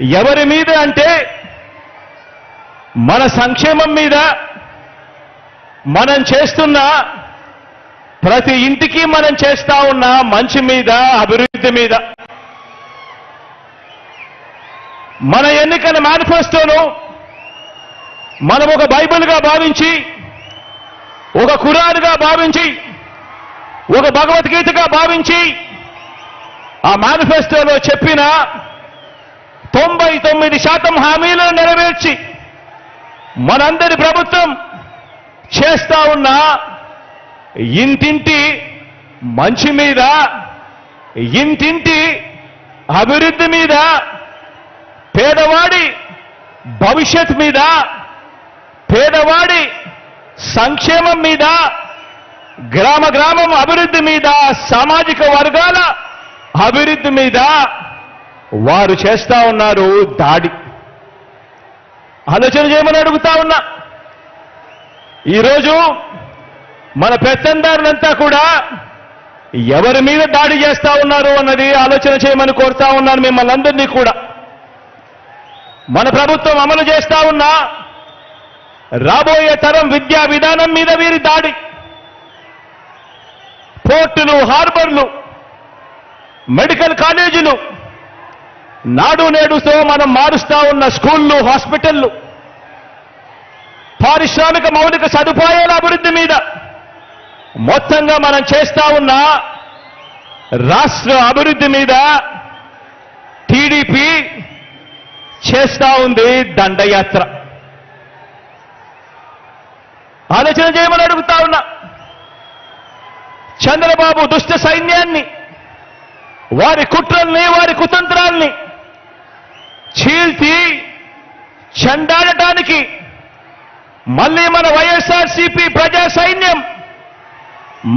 ఎవరి మీద అంటే మన సంక్షేమం మీద మనం చేస్తున్న ప్రతి ఇంటికి మనం చేస్తా ఉన్న మంచి మీద అభివృద్ధి మీద. మన ఎన్నికల మేనిఫెస్టోను మనం ఒక బైబిల్గా భావించి ఒక కురాన్గా భావించి ఒక భగవద్గీతగా భావించి ఆ మేనిఫెస్టోలో చెప్పిన తొంభై తొమ్మిది శాతం హామీలను నెరవేర్చి మనందరి ప్రభుత్వం చేస్తా ఉన్న ఇంటింటి మంచి మీద ఇంటింటి అభివృద్ధి మీద పేదవాడి భవిష్యత్ మీద పేదవాడి సంక్షేమం మీద గ్రామ గ్రామం అభివృద్ధి మీద సామాజిక వర్గాల అభివృద్ధి మీద వారు చేస్తా ఉన్నారు దాడి. ఆలోచన చేయమని అడుగుతా ఉన్నా. ఈరోజు మన పెత్తందారులంతా కూడా ఎవరి మీద దాడి చేస్తా ఉన్నారు అన్నది ఆలోచన చేయమని కోరుతా ఉన్నాను మిమ్మల్ని అందరినీ కూడా. మన ప్రభుత్వం అమలు చేస్తా ఉన్న రాబోయే తరం విద్యా విధానం మీద వీరి దాడి. పోర్టులు హార్బర్లు మెడికల్ కాలేజీలు నాడు నేడుతో మనం మారుస్తా ఉన్న స్కూళ్ళు హాస్పిటళ్ళు పారిశ్రామిక మౌలిక సదుపాయాల అభివృద్ధి మీద మొత్తంగా మనం చేస్తా ఉన్న రాష్ట్ర అభివృద్ధి మీద టీడీపీ చేస్తా ఉంది దండయాత్ర. ఆలోచన చేయమని అడుగుతా ఉన్నా. చంద్రబాబు దుష్ట సైన్యాన్ని వారి కుట్రల్ని వారి కుతంత్రాల్ని చీల్చి చెండాడటానికి మళ్ళీ మన వైఎస్ఆర్సీపీ ప్రజా సైన్యం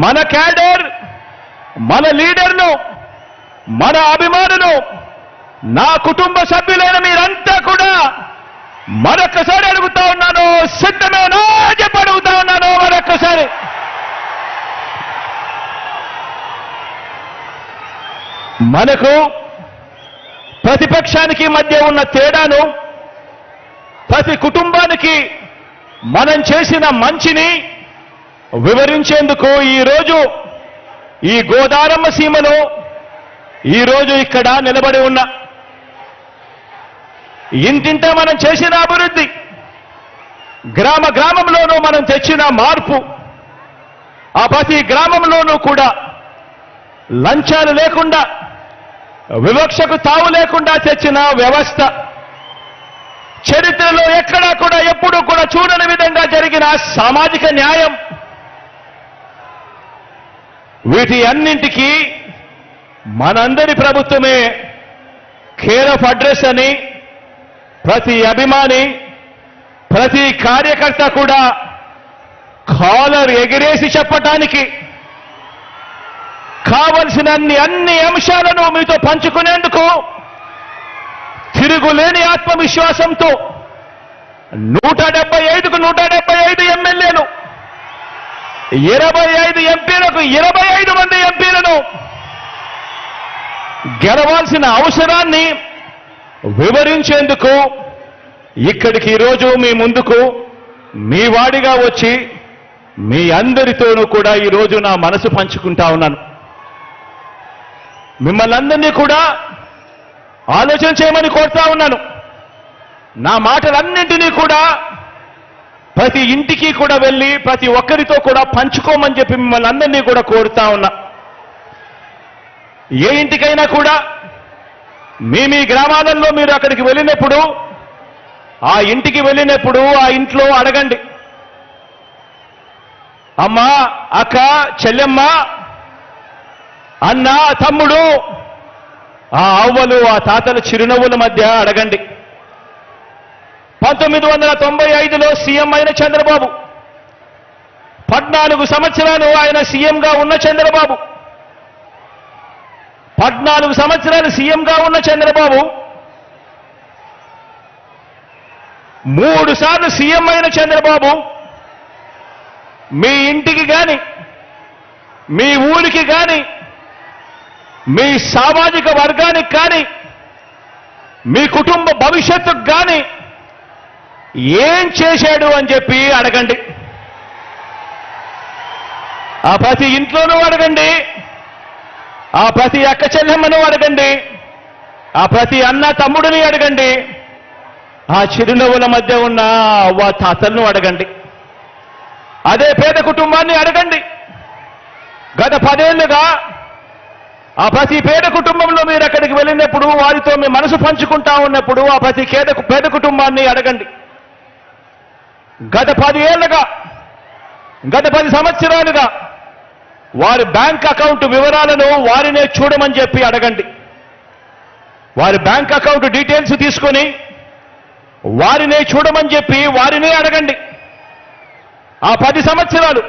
మన క్యాడర్ మన లీడర్ను మన అభిమానులు నా కుటుంబ సభ్యులైన మీరంతా కూడా మరొక్కసారి అడుగుతా ఉన్నాను సిద్ధమేనా చెప్పి అడుగుతా ఉన్నాను మరొక్కసారి. మనకు ప్రతిపక్షానికి మధ్య ఉన్న తేడాను ప్రతి కుటుంబానికి మనం చేసిన మంచిని వివరించేందుకు ఈరోజు ఈ గోదారమ్మ సీమలో ఈరోజు ఇక్కడ నిలబడి ఉన్న ఇంటింట మనం చేసిన అభివృద్ధి గ్రామ గ్రామంలోనూ మనం తెచ్చిన మార్పు ఆ ప్రతి గ్రామంలోనూ కూడా లంచాలు లేకుండా వివక్షకు తావు లేకుండా తెచ్చిన వ్యవస్థ. చరిత్రలో ఎక్కడా కూడా ఎప్పుడూ కూడా చూడని విధంగా జరిగిన సామాజిక న్యాయం. వీటి అన్నింటికీ మనందరి ప్రభుత్వమే కేర్ ఆఫ్ అడ్రస్ అని ప్రతి అభిమాని ప్రతి కార్యకర్త కూడా కాలర్ ఎగిరేసి చెప్పటానికి కావలసిన అన్ని అన్ని అంశాలను మీతో పంచుకునేందుకు తిరుగులేని ఆత్మవిశ్వాసంతో నూట డెబ్బై ఐదుకు నూట డెబ్బై ఐదు ఎమ్మెల్యేలు ఇరవై ఐదు ఎంపీలకు ఇరవై ఐదు మంది ఎంపీలను గెలవాల్సిన అవసరాన్ని వివరించేందుకు ఇక్కడికి ఈరోజు మీ ముందుకు మీ వాడిగా వచ్చి మీ అందరితోనూ కూడా ఈరోజు నా మనసు పంచుకుంటా ఉన్నాను. మిమ్మల్ని అందరినీ కూడా ఆలోచన చేయమని కోరుతా ఉన్నాను. నా మాటలన్నింటినీ కూడా ప్రతి ఇంటికి కూడా వెళ్ళి ప్రతి ఒక్కరితో కూడా పంచుకోమని చెప్పి మిమ్మల్ని అందరినీ కూడా కోరుతా ఉన్నా. ఏ ఇంటికైనా కూడా మీ మీ గ్రామాలలో మీరు అక్కడికి వెళ్ళినప్పుడు ఆ ఇంటికి వెళ్ళినప్పుడు ఆ ఇంట్లో అడగండి. అమ్మా అక్క చెల్లెమ్మ అన్న తమ్ముడు ఆ అవ్వలు ఆ తాతల చిరునవ్వుల మధ్య అడగండి. పంతొమ్మిది వందల తొంభై ఐదులో సీఎం అయిన చంద్రబాబు పద్నాలుగు సంవత్సరాలు ఆయన సీఎంగా ఉన్న చంద్రబాబు పద్నాలుగు సంవత్సరాలు సీఎంగా ఉన్న చంద్రబాబు మూడు సార్లు సీఎం అయిన చంద్రబాబు మీ ఇంటికి కానీ మీ ఊరికి కానీ మీ సామాజిక వర్గానికి కానీ మీ కుటుంబ భవిష్యత్తుకు కానీ ఏం చేశాడు అని చెప్పి అడగండి. ఆ ప్రతి ఇంట్లోనూ అడగండి. ఆ ప్రతి అక్క చెల్లెమ్మను అడగండి. ఆ ప్రతి అన్న తమ్ముడిని అడగండి. ఆ చిరునవ్వుల మధ్య ఉన్న అవ్వ తాతలను అడగండి. అదే పేద కుటుంబాన్ని అడగండి. గత పదేళ్ళుగా ఆ ప్రతి పేద కుటుంబంలో మీరు అక్కడికి వెళ్ళినప్పుడు వారితో మీ మనసు పంచుకుంటా ఉన్నప్పుడు ఆ ప్రతి పేద పేద కుటుంబాన్ని అడగండి. గత పది ఏళ్ళుగా గత పది సంవత్సరాలుగా వారి బ్యాంక్ అకౌంట్ వివరాలను వారినే చూడమని చెప్పి అడగండి. వారి బ్యాంక్ అకౌంట్ డీటెయిల్స్ తీసుకొని వారినే చూడమని చెప్పి వారినే అడగండి. ఆ పది సంవత్సరాలు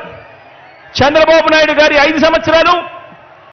చంద్రబాబు నాయుడు గారి ఐదు సంవత్సరాలు